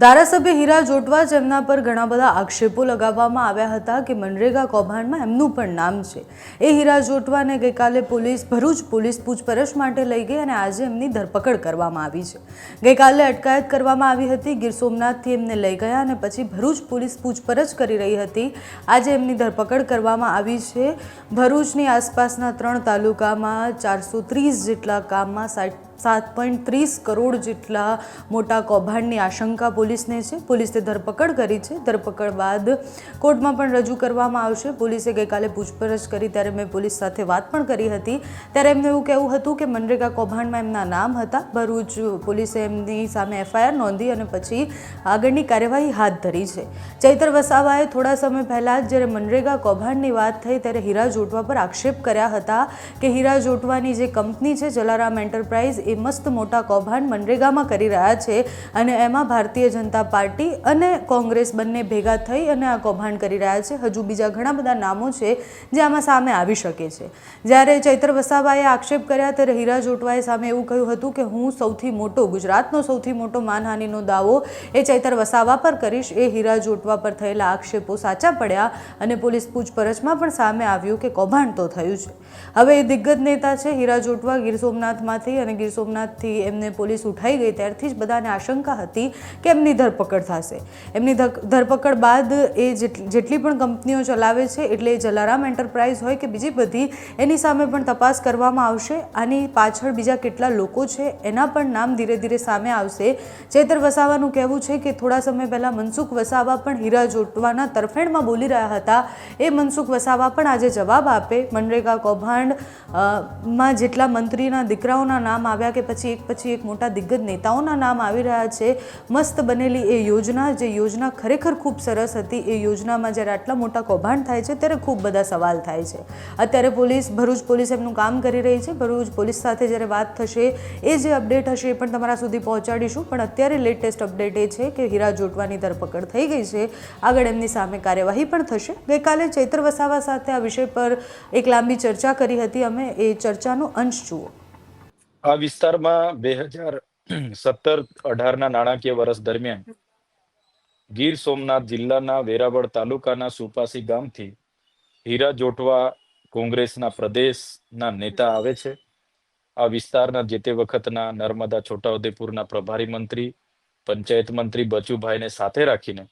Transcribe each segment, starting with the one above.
ધારાસભ્ય હીરા જોટવા જેમના પર ઘણા બધા આક્ષેપો લગાવવામાં આવ્યા હતા કે મનરેગા કૌભાંડમાં એમનું પણ નામ છે. એ હીરા જોટવાને ગઈકાલે પોલીસ, ભરૂચ પોલીસ પૂછપરછ માટે લઈ ગઈ અને આજે એમની ધરપકડ કરવામાં આવી છે. ગઈકાલે અટકાયત કરવામાં આવી હતી, ગીર સોમનાથથી એમને લઈ ગયા અને પછી ભરૂચ પોલીસ પૂછપરછ કરી રહી હતી. આજે એમની ધરપકડ કરવામાં આવી છે. ભરૂચની આસપાસના ત્રણ તાલુકામાં ચારસો ત્રીસ જેટલા કામમાં સાઠ સાત પોઈન્ટ ત્રીસ કરોડ જેટલા મોટા કૌભાંડની આશંકા પોલીસને છે. પોલીસે ધરપકડ કરી છે. ધરપકડ બાદ કોર્ટમાં પણ રજૂ કરવામાં આવશે. પોલીસે ગઈકાલે પૂછપરછ કરી, ત્યારે મેં પોલીસ સાથે વાત પણ કરી હતી. ત્યારે એમને એવું કહેવું હતું કે મનરેગા કૌભાંડમાં એમના નામ હતા. ભરૂચ પોલીસે એમની સામે એફઆઈઆર નોંધી અને પછી આગળની કાર્યવાહી હાથ ધરી છે. ચૈતર વસાવાએ થોડા સમય પહેલાં જ જ્યારે મનરેગા કૌભાંડની વાત થઈ, ત્યારે હીરા જોટવા પર આક્ષેપ કર્યા હતા કે હીરા જોટવાની જે કંપની છે, જલારામ એન્ટરપ્રાઇઝ એ મસ્ત મોટા કૌભાંડ મનરેગામાં કરી રહ્યા છે અને એમાં ભારતીય જનતા પાર્ટી અને કોંગ્રેસ બંને ભેગા થઈ અને આ કૌભાંડ કરી રહ્યા છે. હજુ બીજા ઘણા બધા નામો છે જે આમાં સામે આવી શકે છે. જ્યારે ચૈત્ર વસાવાએ આક્ષેપ કર્યા ત્યારે હીરા જોટવાએ સામે એવું કહ્યું હતું કે હું સૌથી મોટો, ગુજરાતનો સૌથી મોટો માનહાનિનો દાવો એ ચૈતર વસાવા પર કરીશ. એ હીરા જોટવા પર થયેલા આક્ષેપો સાચા પડ્યા અને પોલીસ પૂછપરછમાં પણ સામે આવ્યું કે કૌભાંડ તો થયું છે હવે એ દિગ્ગજ નેતા છે, હીરા જોટવા ગીર સોમનાથમાંથી અને ગીર સોમનાથથી એમને પોલીસ ઉઠાઈ ગઈ. ત્યારથી જ બધાને આશંકા હતી કે એમની ધરપકડ થશે. એમની ધરપકડ બાદ એ જેટલી પણ કંપનીઓ ચલાવે છે, એટલે જલારામ એન્ટરપ્રાઇઝ હોય કે બીજી બધી, એની સામે પણ તપાસ કરવામાં આવશે. આની પાછળ બીજા કેટલા લોકો છે, એના પણ નામ ધીરે ધીરે સામે આવશે. ચેતર વસાવાનું કહેવું છે કે થોડા સમય પહેલાં મનસુખ વસાવા પણ હીરા જોટવાના તરફેણમાં બોલી રહ્યા હતા એ મનસુખ વસાવા પણ આજે જવાબ આપે. મનરેગા કૌભાંડમાં જેટલા મંત્રીના દીકરાઓના નામ આવ્યા કે પછી એક પછી એક મોટા દિગ્ગજ નેતાઓના નામ આવી રહ્યા છે, મસ્ત બનેલી એ યોજના, જે યોજના ખરેખર ખૂબ સરસ હતી, એ યોજનામાં જ્યારે આટલા મોટા કૌભાંડ થાય છે ત્યારે ખૂબ બધા સવાલ થાય છે. અત્યારે પોલીસ, ભરૂચ પોલીસ એમનું કામ કરી રહી છે. ભરૂચ પોલીસ સાથે જ્યારે વાત થશે, એ જે અપડેટ હશે એ પણ તમારા સુધી પહોંચાડીશું. પણ અત્યારે લેટેસ્ટ અપડેટ એ છે કે હીરા જોટવાની ધરપકડ થઈ ગઈ છે. આગળ એમની સામે કાર્યવાહી પણ થશે. ગઈકાલે ચૈત્ર વસાવા સાથે આ વિષય પર એક લાંબી ચર્ચા કરી હતી. અમે એ ચર્ચાનો અંશ જુઓ. આ વિસ્તારમાં બે હજાર સત્તર અઢારના નાણાકીય વર્ષ દરમિયાન ગીર સોમનાથ જિલ્લાના વેરાવળ તાલુકાના સુપાસી ગામથી હીરા જોટવા કોંગ્રેસના પ્રદેશના નેતા આવે છે. આ વિસ્તારના જે તે વખતના નર્મદા છોટાઉદેપુરના પ્રભારી મંત્રી, પંચાયત મંત્રી બચુભાઈને સાથે રાખીને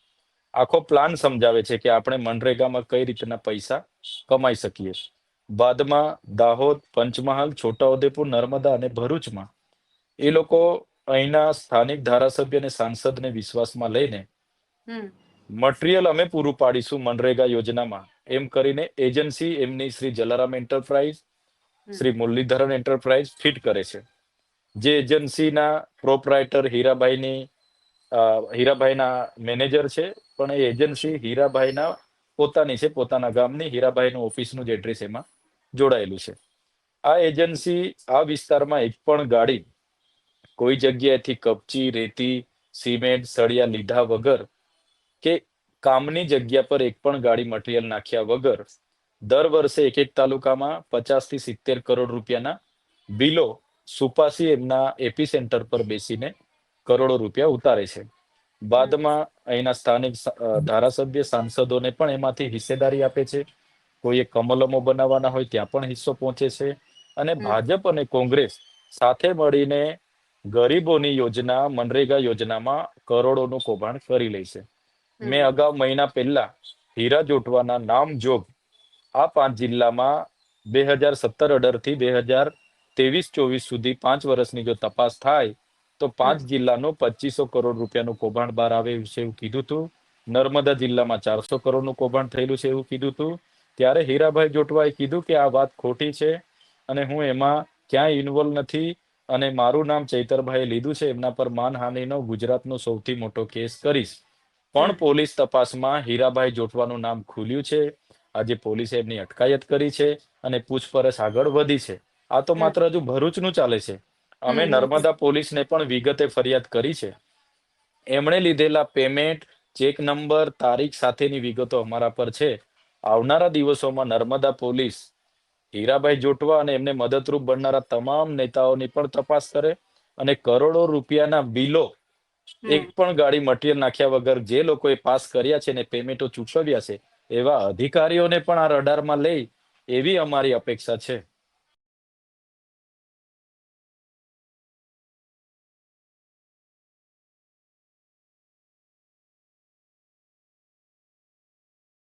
આખો પ્લાન સમજાવે છે કે આપણે મનરેગામાં કઈ રીતના પૈસા કમાઈ શકીએ. બાદમાં દાહોદ પંચમહાલ છોટાઉદેપુર નર્મદા અને ભરૂચમાં એ લોકો અહીંના સ્થાનિક ધારાસભ્ય અને સાંસદને વિશ્વાસમાં લઈને મટીરિયલ અમે પૂરું પાડીશું મનરેગા યોજનામાં. એમ કરીને એજન્સી એમની Shri Jalaram enterprise Shri Muralidharan enterprise fit કરે છે. જે એજન્સીના પ્રોપરાઇટર હીરાભાઈની અ, હીરાભાઈના મેનેજર છે, પણ એ એજન્સી હીરાભાઈના પોતાની છે, પોતાના ગામની હીરાભાઈનું ઓફિસનું જ એડ્રેસ એમાં જોડાયેલું છે. આ એજન્સી આ વિસ્તારમાં એક પણ ગાડી કોઈ જગ્યાએથી કપચી, રેતી, સિમેન્ટ, સળિયા લીધા વગર કે કામની જગ્યા પર એક પણ ગાડી મટીરિયલ નાખ્યા વગર દર વર્ષે એક એક તાલુકામાં પચાસથી સિત્તેર કરોડ રૂપિયાના બિલો સુપાસી એમના એપી સેન્ટર પર બેસીને કરોડો રૂપિયા ઉતારે છે. બાદમાં અહીંના સ્થાનિક ધારાસભ્ય સાંસદોને પણ એમાંથી હિસ્સેદારી આપે છે. કોઈએ કમલમો બનાવવાના હોય ત્યાં પણ હિસ્સો પહોંચે છે. અને ભાજપ અને કોંગ્રેસ સાથે મળીને ગરીબોની યોજના મનરેગા યોજનામાં કરોડોનું કૌભાંડ કરી લે છે. મેં અગાઉ મહિના પહેલા હીરા જોટવાના નામ જોગ આ પાંચ જિલ્લામાં બે હજાર સત્તર અઢારથી બે હજાર ત્રેવીસ ચોવીસ સુધી પાંચ વર્ષની જો તપાસ થાય તો પાંચ જિલ્લાનું પચીસો કરોડ રૂપિયાનું કૌભાંડ બહાર આવે એવું છે એવું કીધું હતું નર્મદા જિલ્લામાં ચારસો કરોડનું કૌભાંડ થયેલું છે એવું કીધું હતું ત્યારે હીરાભાઈ જોટવાએ કીધું કે આ વાત ખોટી છે અને હું એમાં ક્યાંય ઇન્વોલ્વ નથી અને મારું નામ ચૈતરભાઈએ લીધું છે એમના પર માનહાનિનો ગુજરાતનો સૌથી મોટો કેસ કરીશ. પણ પોલીસ તપાસમાં હીરાભાઈ જોટવાનું નામ ખુલ્યું છે. આજે પોલીસે એમની અટકાયત કરી છે અને પૂછપરછ આગળ વધી છે. આ તો માત્ર હજુ ભરૂચનું ચાલે છે. અમે નર્મદા પોલીસને પણ વિગતે ફરિયાદ કરી છે. એમણે લીધેલા પેમેન્ટ ચેક નંબર તારીખ સાથેની વિગતો અમારા પર છે. આવનારા દિવસોમાં નર્મદા પોલીસ હીરાભાઈ જોટવા અને એમને મદદરૂપ બનનારા તમામ નેતાઓની પણ તપાસ કરે અને કરોડો રૂપિયાના બિલો એક પણ ગાડી મટીરિયલ નાખ્યા વગર જે લોકોએ પાસ કર્યા છે ને પેમેન્ટો ચૂકવ્યા છે એવા અધિકારીઓને પણ આ રડારમાં લઈ એવી અમારી અપેક્ષા છે.